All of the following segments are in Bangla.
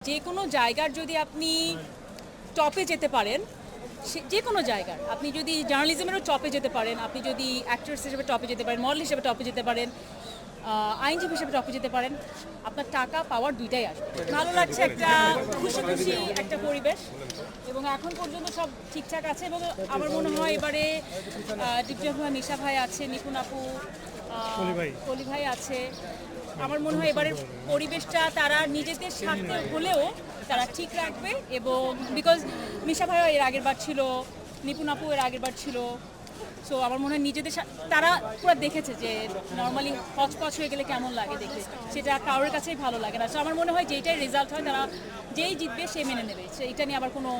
যে কোনো জায়গার যদি আপনি টপে যেতে পারেন সে- যে কোনো জায়গার আপনি যদি জার্নালিজমেরও টপে যেতে পারেন আপনি যদি অ্যাক্ট্রেস হিসেবে টপে যেতে পারেন মডেল হিসেবে টপে যেতে পারেন আইনজীবী হিসেবে টপে যেতে পারেন আপনার টাকা পাওয়ার দুইটাই আসবে ভালো লাগছে একটা খুশি খুশি একটা পরিবেশ এবং এখন পর্যন্ত সব ঠিকঠাক আছে এবং আমার মনে হয় এবারে ডিপটি ভাই নিশা ভাই আছে নিপুণ আপু। কলি ভাই আছে আমার মনে হয় এবারের পরিবেশটা তারা নিজেদের স্বার্থে হলেও তারা ঠিক রাখবে এবং বিকজ মিশা ভাইও এর আগের বার ছিল নিপুণ আপু এর আগের বার ছিল সো আমার মনে হয় নিজেদের তারা পুরো দেখেছে যে নর্মালি হচপচ হয়ে গেলে কেমন লাগে দেখে সেটা কারোর কাছেই ভালো লাগে না। সো আমার মনে হয় যেইটাই রেজাল্ট হয় তারা যেই জিতবে সে মেনে নেবে। সে এটা নিয়ে আবার কোনো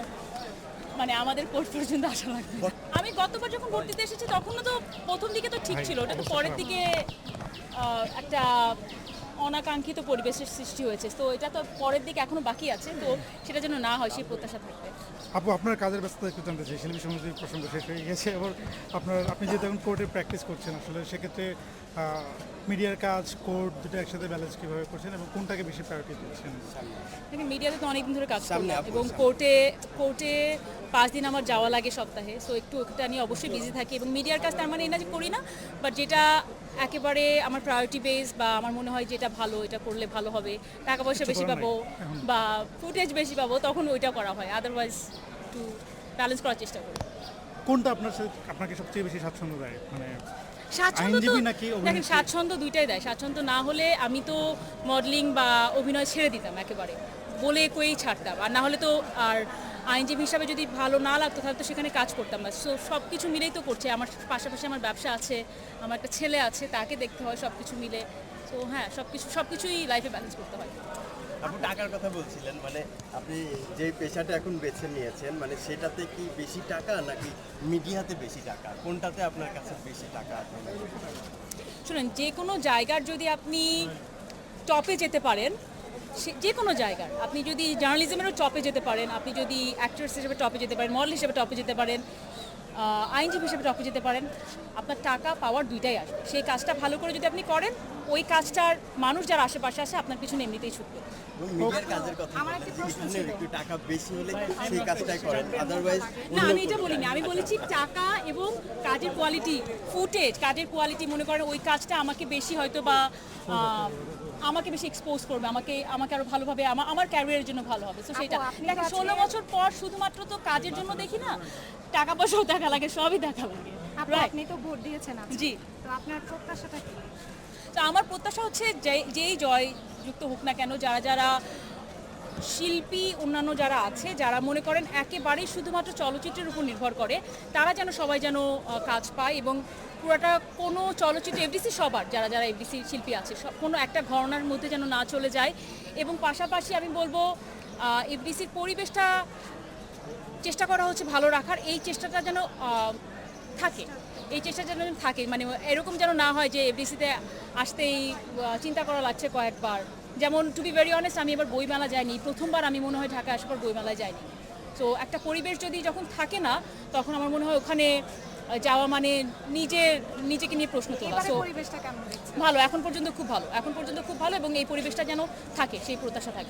মানে আমাদের কোর্ট পর্যন্ত আসা লাগবে আমি গতবার যখন ভোট দিতে এসেছি তখনও তো প্রথম দিকে তো ঠিক ছিল ওটা তো পরের দিকে একটা অনাকাঙ্ক্ষিত পরিবেশের সৃষ্টি হয়েছে। তো এটা তো পরের দিকে এখনও বাকি আছে তো সেটা যেন না হয় সেই প্রত্যাশা থাকবে। আপু আপনার কাজের ব্যস্ততা একটু জানতে চাই শিল্পী সমিতির প্রসঙ্গ শেষ হয়ে গেছে এবার আপনার আপনি যেহেতু এখন কোর্টে প্র্যাকটিস করছেন আসলে সেক্ষেত্রে মিডিয়ার কাজ কোর্ট দুটো একসাথে ব্যালেন্স কীভাবে করছেন এবং কোনটাকে বেশি প্রায়োরিটি দিচ্ছেন? দেখেন মিডিয়াতে তো অনেকদিন ধরে কাজ করলাম এবং কোর্টে কোর্টে পাঁচ দিন আমার যাওয়া লাগে সপ্তাহে সো একটু ওটা নিয়ে অবশ্যই বিজি থাকি এবং মিডিয়ার কাজ তার মানে যে করি না বাট যেটা একেবারে আমার প্রায়োরিটি বেস বা আমার মনে হয় যেটা ভালো এটা করলে ভালো হবে টাকা পয়সা বেশি পাবো বা ফুটেজ বেশি পাবো তখন ওইটা করা হয় আদারওয়াইজ একটু ব্যালেন্স করার চেষ্টা করি। কোনটা আপনার সাথে আপনাকে সবচেয়ে বেশি স্বাচ্ছন্দ্য দেয়? মানে স্বাচ্ছন্দ্য? দেখেন দুইটাই দেয় স্বাচ্ছন্দ্য না হলে আমি তো মডেলিং বা অভিনয় ছেড়ে দিতাম একেবারে বলে কই ছাড়তাম আর না হলে তো আর আইনজীবী হিসাবে যদি ভালো না লাগতো তাহলে তো সেখানে কাজ করতাম না। সো সব কিছু মিলেই তো করছে। আমার পাশাপাশি আমার ব্যবসা আছে আমার একটা ছেলে আছে তাকে দেখতে হয় সব কিছু মিলে। তো হ্যাঁ সব কিছু সব কিছুই লাইফে ব্যালেন্স করতে হয়। আপনি টাকার কথা বলছিলেন মানে আপনি যে পেশাটা এখন বেছে নিয়েছেন মানে সেটাতে কি বেশি টাকা নাকি মিডিয়াতে বেশি টাকা? কোনটাতে আপনার কাছে বেশি টাকা শুনেন যে কোনো জায়গার যদি আপনি টপে যেতে পারেন সে- যে কোনো জায়গার। আপনি যদি জার্নালিজমেরও টপে যেতে পারেন, আপনি যদি অ্যাক্ট্রেস হিসেবে টপে যেতে পারেন মডেল হিসেবে টপে যেতে পারেন আইনজীবী হিসেবে টপে যেতে পারেন আপনার টাকা পাওয়ার দুইটাই আসবে। সেই কাজটা ভালো করে যদি আপনি করেন ওই কাজটার মানুষ যারা আশেপাশে আসে আপনার পিছনে এমনিতেই ছুটবে। মিডিয়ার কাজের কথা বললেন যে এখানে একটু টাকা বেশি হলে সেই কাজটাই করেন। আদারওয়াইজ না আমি এটা বলিনি আমি বলেছি টাকা এবং কাজের কোয়ালিটি ফুটেজ কাজের কোয়ালিটি মনে করেন ওই কাজটা আমাকে বেশি হয়তো বা আমাকে বেশি এক্সপোজ করবে আমাকে আমাকে আরও ভালোভাবে আমার আমার ক্যারিয়ারের জন্য ভালো হবে। তো সেটা। ষোলো বছর পর শুধুমাত্র তো কাজের জন্য দেখি না টাকা পয়সাও দেখা লাগে সবই দেখা লাগে? আপনি তো ভোট দিয়েছেন জি। তো আপনার প্রত্যাশাটা কি? তো আমার প্রত্যাশা হচ্ছে যেই জয় যুক্ত হোক না কেন যারা যারা শিল্পী অন্যান্য যারা আছে যারা মনে করেন একেবারেই শুধুমাত্র চলচ্চিত্রের উপর নির্ভর করে তারা যেন সবাই যেন কাজ পায় এবং পুরোটা কোনো চলচ্চিত্র এফডিসি সবার যারা যারা এফডিসি শিল্পী আছে সব কোনো একটা ঘরনার মধ্যে যেন না চলে যায়। এবং পাশাপাশি আমি বলব এফডিসির পরিবেশটা চেষ্টা করা হচ্ছে ভালো রাখার। এই চেষ্টাটা যেন থাকে। এই চেষ্টা যেন থাকে। মানে এরকম যেন না হয় যে এফডিসিতে আসতেই চিন্তা করা লাগছে কয়েকবার। যেমন টু বি ভেরি অনেস্ট আমি এবার বইমেলা যাইনি। প্রথমবার আমি মনে হয় ঢাকা আসার পর বইমেলায় যাইনি। তো একটা পরিবেশ যদি যখন থাকে না তখন আমার মনে হয় ওখানে যাওয়া মানে নিজের নিজেকে নিয়ে প্রশ্ন তোলা। সো পরিবেশটা কেমন ভালো। এখন পর্যন্ত খুব ভালো। এখন পর্যন্ত খুব ভালো এবং এই পরিবেশটা যেন থাকে সেই প্রত্যাশা থাকে।